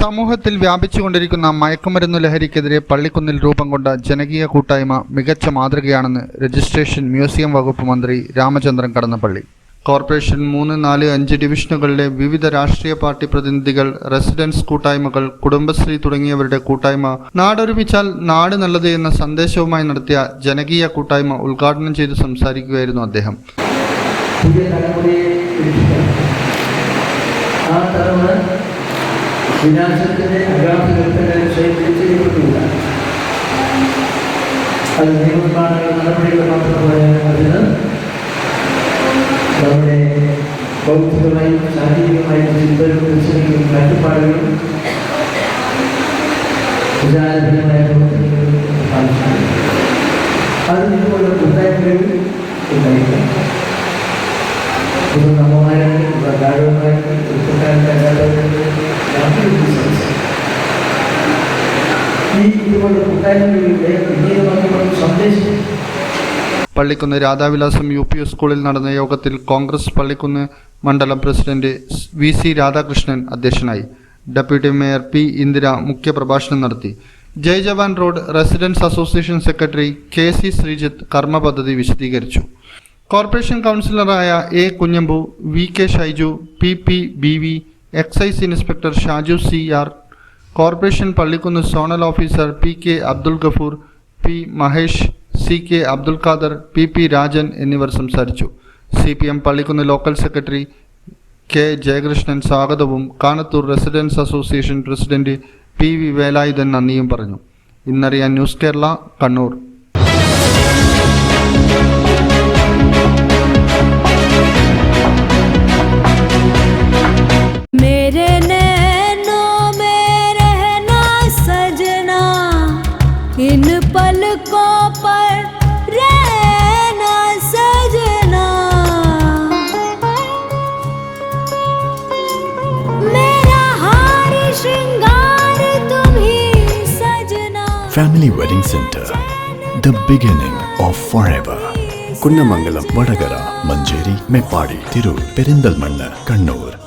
സമൂഹത്തിൽ വ്യാപിച്ചുകൊണ്ടിരിക്കുന്ന മയക്കുമരുന്ന് ലഹരിക്കെതിരെ പള്ളിക്കുന്നിൽ രൂപം കൊണ്ട ജനകീയ കൂട്ടായ്മ മികച്ച മാതൃകയാണെന്ന് രജിസ്ട്രേഷൻ മ്യൂസിയം വകുപ്പ് മന്ത്രി രാമചന്ദ്രൻ കടന്നപ്പള്ളി. കോർപ്പറേഷൻ മൂന്ന് നാല് അഞ്ച് ഡിവിഷനുകളിലെ വിവിധ രാഷ്ട്രീയ പാർട്ടി പ്രതിനിധികൾ റെസിഡൻസ് കൂട്ടായ്മകൾ കുടുംബശ്രീ തുടങ്ങിയവരുടെ കൂട്ടായ്മ നാടൊരുമിച്ചാൽ നാട് നല്ലത് എന്ന സന്ദേശവുമായി നടത്തിയ ജനകീയ കൂട്ടായ്മ ഉദ്ഘാടനം ചെയ്ത് സംസാരിക്കുകയായിരുന്നു അദ്ദേഹം. ആ തലമുറ വിനാശത്തിന്റെ അഗാധകത്തിന് ശേഖരിച്ചിരിക്കുന്നില്ല അത് നിയമനിർമ്മാണങ്ങൾ നടപടികൾ മാത്രമായ അതിന് നമ്മുടെ ബൗദ്ധികമായും ശാരീരികമായും ചിന്തകളും ദർശനങ്ങളും കാഴ്ചപ്പാടുകളും വിചാരപരമായ പ്രവർത്തനങ്ങളും അത് ഇതുപോലെ കൂട്ടായ്മകൾ പള്ളിക്കുന്ന് രാധാവിലാസം യു പി സ്കൂളിൽ നടന്ന യോഗത്തിൽ കോൺഗ്രസ് പള്ളിക്കുന്ന് മണ്ഡലം പ്രസിഡന്റ് വി സി രാധാകൃഷ്ണൻ അധ്യക്ഷനായി. ഡെപ്യൂട്ടി മേയർ പി ഇന്ദിര മുഖ്യപ്രഭാഷണം നടത്തി. Jai Jawan road residence association secretary K C Sreejith കർമ്മ പദ്ധതി വിശദീകരിച്ചു. Corporation കൗൺസിലറായ A Kunhambu V K Shaiju P P B V excise inspector Shaju C R corporation Pallikkunnu zonal officer P K Abdul Gafoor P Mahesh C K Abdul Khader P P Rajan എന്നിവർ സംസാരിച്ചു. C P M Pallikkunnu local secretary K Jayakrishnan സ്വാഗതവും Kanathur residence association president P V Velayudhan നന്ദിയും പറഞ്ഞു. ഇന്നറിയാൻ news Kerala Kannur. पलकों पर रहना, सजना। मेरा हार, श्रृंगार, तुम ही सजना। Family wedding centre the beginning of forever Kunnamangalam Vadakara Manjeri Meppadi Tirur Perinthalmanna Kannur